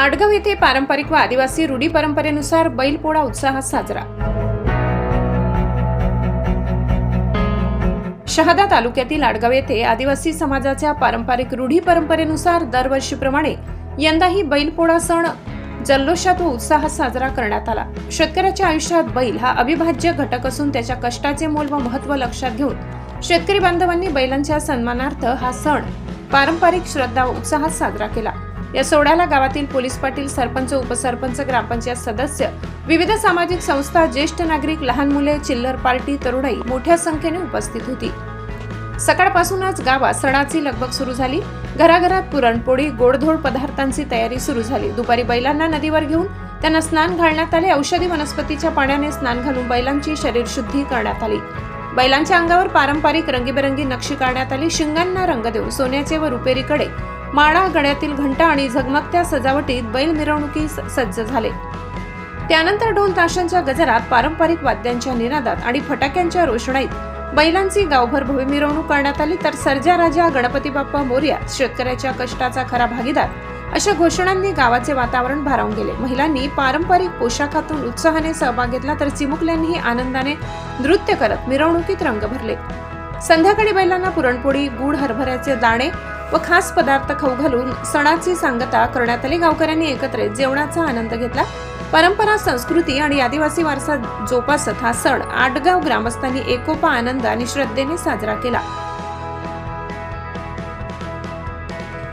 आडगाव येथे पारंपरिक व आदिवासी रूढी परंपरेनुसार बैलपोळा उत्साहात साजरा. शहादा तालुक्यातील आडगाव येथे आदिवासी समाजाच्या पारंपरिक रूढी परंपरेनुसार दरवर्षीप्रमाणे यंदाही बैलपोळा सण जल्लोषात व उत्साहात साजरा करण्यात आला. शेतकऱ्याच्या आयुष्यात बैल हा अविभाज्य घटक असून त्याच्या कष्टाचे मोल व महत्त्व लक्षात घेऊन शेतकरी बांधवांनी बैलांच्या सन्मानार्थ हा सण पारंपरिक श्रद्धा व उत्साहात साजरा केला. या सोहळ्याला गावातील पोलीस पाटील सरपंच उपसरपंच ग्रामपंचायत सदस्य विविध सामाजिक संस्था ज्येष्ठ नागरिक लहान मुले चिल्लर पार्टी तरुणाई मोठ्या संख्येने उपस्थित होती. सकाळपासूनच गावात सणाची लगबग सुरू झाली. घराघरात पुरणपोळी गोडधोड पदार्थांची तयारी सुरू झाली. दुपारी बैलांना नदीवर घेऊन त्यांना स्नान घालण्यात आले. औषधी वनस्पतीच्या पाण्याने स्नान घालून बैलांची शरीर शुद्धी करण्यात आली. बैलांच्या अंगावर पारंपरिक रंगीबेरंगी नक्षी काढण्यात आली. शिंगांना रंग देऊन सोन्याचे व रुपेरीकडे माळा गळ्यातील घंटा आणि झगमगत्या सजावटीत बैल मिरवणुकी स- सज्ज झाले. त्यानंतर ढोल ताशांच्या गजरात पारंपरिक वाद्यांच्या निनादात आणि फटाक्यांच्या रोषणाईत बैलांची गावभर भव्य मिरवणूक करण्यात आली तर सर्जा राजा गणपती बाप्पा मोर्या शेतकऱ्याच्या कष्टाचा खरा भागीदार अशा घोषणांनी गावाचे वातावरण भारावून गेले. महिलांनी पारंपरिक पोशाखातून उत्साहाने सहभाग घेतला तर चिमुकल्यांनीही आनंदाने नृत्य करत मिरवणुकीत रंग भरले. संध्याकाळी बैलांना पुरणपोळी गुड हरभऱ्याचे दाणे व खास पदार्थ खाऊ घालून सणाची सांगता करण्यात आली. गावकऱ्यांनी एकत्र जेवणाचा आनंद घेतला. परंपरा संस्कृती आणि आदिवासी वारसा जोपासत हा सण आटगाव ग्रामस्थांनी एकोपा आनंद आणि श्रद्धेने साजरा केला.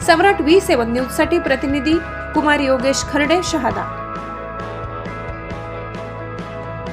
सम्राट व्ही सेवन न्यूजसाठी प्रतिनिधी कुमार योगेश खर्डे शहादा.